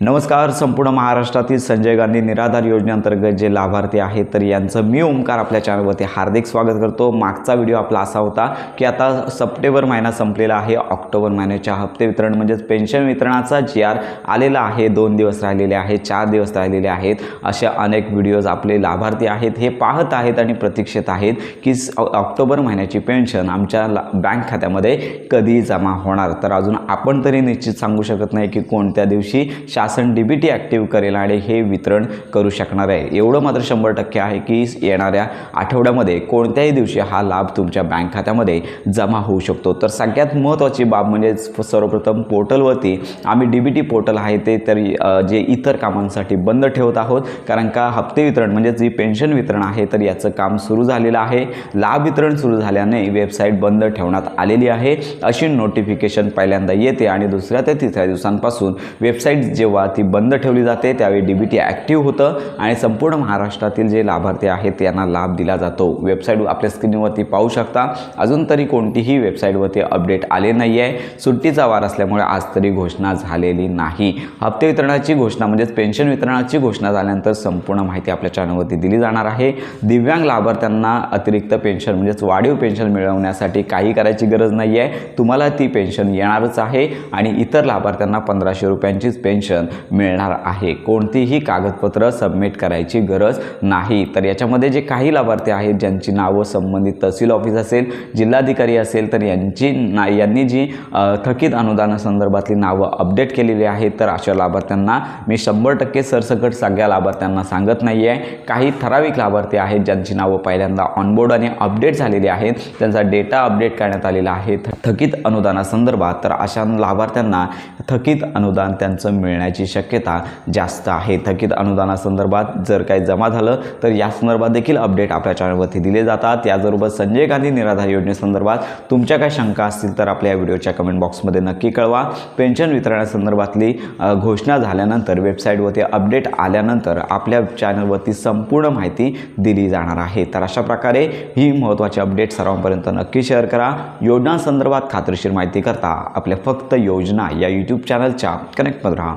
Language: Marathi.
नमस्कार संपूर्ण महाराष्ट्रातील संजय गांधी निराधार योजनेअंतर्गत जे लाभार्थी आहेत तर यांचं मी ओमकार आपल्या चॅनलवरती हार्दिक स्वागत करतो. मागचा व्हिडिओ आपला असा होता की आता सप्टेंबर महिना संपलेला आहे ऑक्टोबर महिन्याच्या हप्ते वितरण म्हणजेच पेन्शन वितरणाचा जी आर आलेला आहे दोन दिवस राहिलेले आहेत चार दिवस राहिलेले आहेत अशा अनेक व्हिडिओज आपले लाभार्थी आहेत हे पाहत आहेत आणि प्रतीक्षेत आहेत की स- ऑक्टोबर महिन्याची पेन्शन आमच्या ला बँक खात्यामध्ये कधी जमा होणार? तर अजून आपण तरी निश्चित सांगू शकत नाही की कोणत्या दिवशी शासन डी बी टी ॲक्टिव्ह करेल आणि हे वितरण करू शकणार आहे. एवढं मात्र शंभर टक्के आहे की येणाऱ्या आठवड्यामध्ये कोणत्याही दिवशी हा लाभ तुमच्या बँक खात्यामध्ये जमा होऊ शकतो. तर सगळ्यात महत्त्वाची बाब म्हणजे सर्वप्रथम पोर्टलवरती आम्ही डी बी टी पोर्टल आहे ते तरी जे इतर कामांसाठी बंद ठेवत आहोत. कारण का? हप्ते वितरण म्हणजे जी पेन्शन वितरण आहे तर याचं काम सुरू झालेलं आहे. लाभ वितरण सुरू झाल्याने वेबसाईट बंद ठेवण्यात आलेली आहे. अशी नोटिफिकेशन पहिल्यांदा येते आणि दुसऱ्या ते तिसऱ्या दिवसांपासून वेबसाईट जेव्हा ती बंद ठेवली जाते. त्यावेळी डी बी टी ॲक्टिव्ह होतं आणि संपूर्ण महाराष्ट्रातील जे लाभार्थी आहेत त्यांना लाभ दिला जातो. वेबसाईट आपल्या स्क्रीनवरती पाहू शकता. अजून तरी कोणतीही वेबसाईटवरती अपडेट आले नाही आहे सुट्टीचा वार असल्यामुळे आज तरी घोषणा झालेली नाही. हप्ते वितरणाची घोषणा म्हणजेच पेन्शन वितरणाची घोषणा झाल्यानंतर संपूर्ण माहिती आपल्या चॅनलवरती दिली जाणार आहे. दिव्यांग लाभार्थ्यांना अतिरिक्त पेन्शन म्हणजेच वाढीव पेन्शन मिळवण्यासाठी काही करायची गरज नाही आहे तुम्हाला ती पेन्शन येणारच आहे आणि इतर लाभार्थ्यांना पंधराशे रुपयांचीच पेन्शन मिळणार आहे. कोणतीही कागदपत्र सबमिट करायची गरज नाही. तर याच्यामध्ये जे काही लाभार्थी आहेत ज्यांची नावं संबंधित तहसील ऑफिस असेल जिल्हाधिकारी असेल तर यांची ना यांनी जी थकीत अनुदानासंदर्भातली नावं अपडेट केलेली आहेत तर अशा लाभार्थ्यांना मी शंभर टक्के सरसकट सगळ्या लाभार्थ्यांना सांगत नाही आहे काही ठराविक लाभार्थी आहेत ज्यांची नावं पहिल्यांदा ऑनबोर्ड आणि अपडेट झालेली आहेत. त्यांचा डेटा अपडेट करण्यात आलेला आहे. थ- थकीत अनुदानासंदर्भात तर अशा लाभार्थ्यांना थकीत अनुदान त्यांचं मिळण्याची शक्यता जास्त आहे. थकीत अनुदानासंदर्भात जर काही जमा झालं तर या संदर्भात देखील अपडेट आपल्या चॅनलवरती दिले जातात. याचबरोबर संजय गांधी निराधार योजनेसंदर्भात तुमच्या काय शंका असतील तर आपल्या या व्हिडिओच्या कमेंट बॉक्समध्ये नक्की कळवा. पेन्शन वितरणासंदर्भातली घोषणा झाल्यानंतर वेबसाईटवरती अपडेट आल्यानंतर आपल्या चॅनलवरती संपूर्ण माहिती दिली जाणार आहे. तर अशा प्रकारे ही महत्त्वाची अपडेट सर्वांपर्यंत नक्की शेअर करा. योजनांसंदर्भात खात्रीशीर माहिती करता आपल्या फक्त योजना या यूट्यूब चॅनलच्या कनेक्टमध्ये राहा.